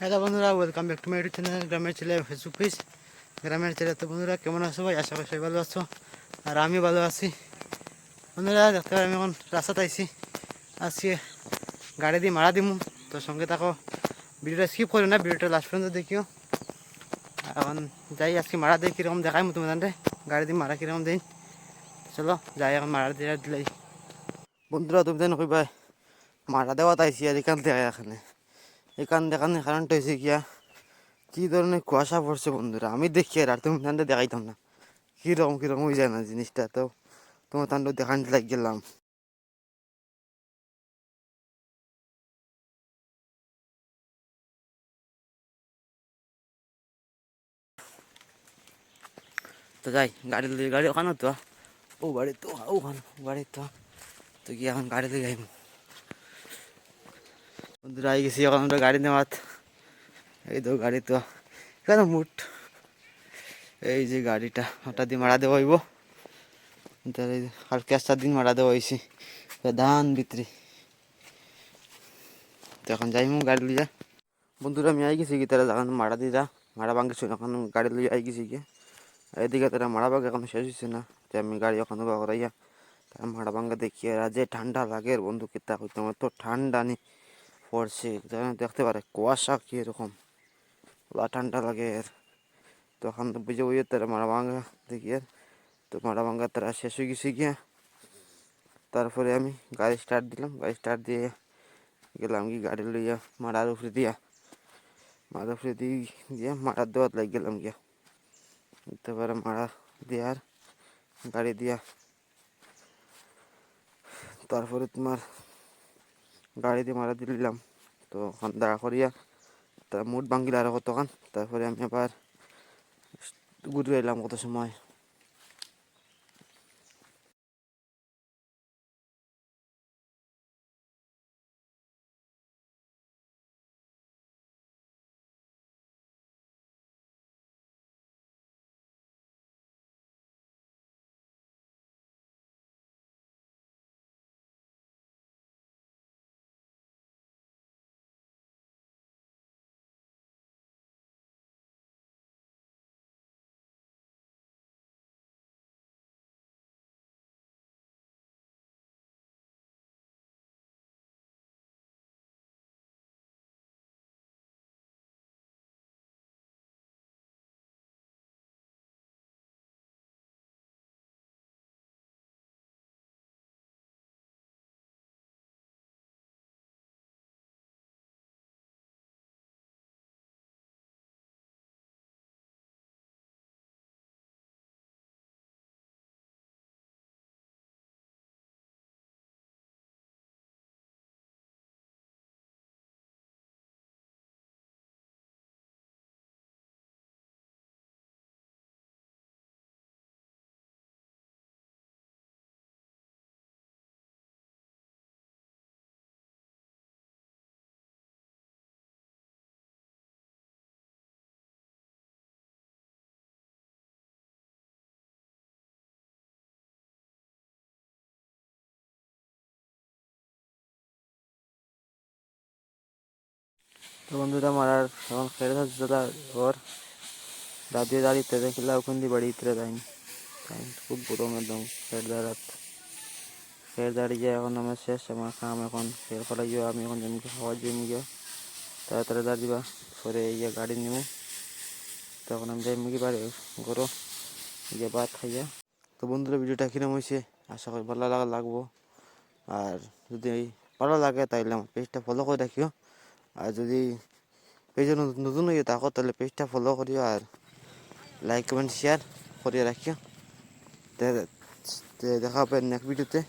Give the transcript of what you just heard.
Hello বন্ধুরা welcome back to my YouTube channel গ্রামের ছেলে ফেসবুক পেজ গ্রামের ছেলে তো বন্ধুরা, কেমন আছো ভাই? আশা করি সবাই ভালো আছো, আর আমি ভালো আছি। বন্ধুরা, দেখতে পাই আমি এখন রাস্তাতে আইছি। আজকে গাড়ি দিয়ে মারা দিমু, তো সঙ্গে থাকো। ভিডিওটা স্কিপ করো না, ভিডিওটা লাস্ট পর্যন্ত দেখিও। এখন যাই, আজকে মারা দিই, কীরকম দেখাই মতো রে গাড়ি দিয়ে মারা কীরকম দিই? চলো, যাই, এখন মারা দিয়ে দিলাই। বন্ধুরা, তুমি কই ভাই, মারা দেওয়া তাইছি আর এখান থেকে এখানে এখান দেখানোর কারণটা হয়েছে গিয়া। কী ধরনের কুয়াশা পড়ছে বন্ধুরা? আমি দেখি আর তুমি তান্ডে দেখাইতাম না। কীরকম কীরকম হয়ে যায় না জিনিসটা? তো তোমার তান্ড দেখান লাগ গেলাম। তো যাই, গাড়ি গাড়ি ওখানে তো। ও গাড়ি তো, ওখানে গাড়ি তো। তো গিয়ে এখন গাড়ি লিয়ে যাইব বন্ধুরা আই গেছি এখন আমরা গাড়ি নেওয়াত এই তো গাড়ি তো কেন মুট। এই যে গাড়িটা ওটা দিয়ে মারা দেওয়া হইব। কালকে চার দিন মারা দেওয়া হয়েছে ধান বিক্রি। তো এখন যাইমু গাড়ি লিয়ে বন্ধুরা, আমি আই গেছি কি তারা যখন মারা দিরা মারা ভাঙিস এখন গাড়ি লিয়ে আই গেছি কি। এদিকে তারা মারা ভাগ এখন শেষ হচ্ছে না। তো আমি গাড়ি ওখানে করাইয়া তারা মারা ভাঙ্গা দেখি আর যে ঠান্ডা লাগে বন্ধু, কিতা হইতে আমার তো ঠান্ডা নি। পড়ছে। যেন দেখতে পারে কুয়াশা কি এরকম। ওলা ঠান্ডা লাগে এর। তখন তো বুঝে বুঝে তারা মারা ভাঙ্গা দেখি আর তো মারা ভাঙ্গা তারা শেষ হয়ে গেছে গিয়া। তারপরে আমি গাড়ি স্টার্ট দিলাম। গাড়ি স্টার্ট দিয়ে গেলাম কি গাড়ি লইয়া মারার উপরে দিয়া। মারার উপরে দিয়ে গিয়া মারার দেওয়াত লাগ গেলাম গিয়া। তারপরে মারা দেওয়ার গাড়ি দিয়া। তারপরে তোমার গাড়ি দিয়ে মারা দিলাম। তো ওখান দাঁড়া করিয়া তা মুড ভাঙ্গিল আর কতক্ষণ তারপরে আমি আবার ঘুরে এলাম কত সময়। তো বন্ধুরা মারার এখন থাকছে দাদা ওর দাদিয়ে দাঁড়িয়ে দেখলে ওখান দিয়ে বাড়ি ইতরে যায়নি খুব গরম একদম খের দাঁড়াত খের দাঁড়িয়ে এখন আমার শেষ, আমার কাম এখন। ফের ফলাই গিয়ে আমি এখন জমিকে খাওয়া জমি গিয়ে তাড়াতাড়ি দাঁড়িবা পরে ইয়ে গাড়ি নিব তখন আমি যাই মুগি বাড়ি গরো, গিয়ে ভাত খাইয়া। তো বন্ধুরা, ভিডিওটা কিরম হয়েছে আশা করি ভালো লাগা লাগবো। আর যদি ভালো লাগে তাইলে আমার পেজটা ফলো করে রাখিও। আর যদি পেজে নতুন হয়ে থাকো, তাহলে পেজটা ফলো করিও আর লাইক কমেন্ট শেয়ার করিয়ে রাখিও। দেখা হবে নেক্সট ভিডিওতে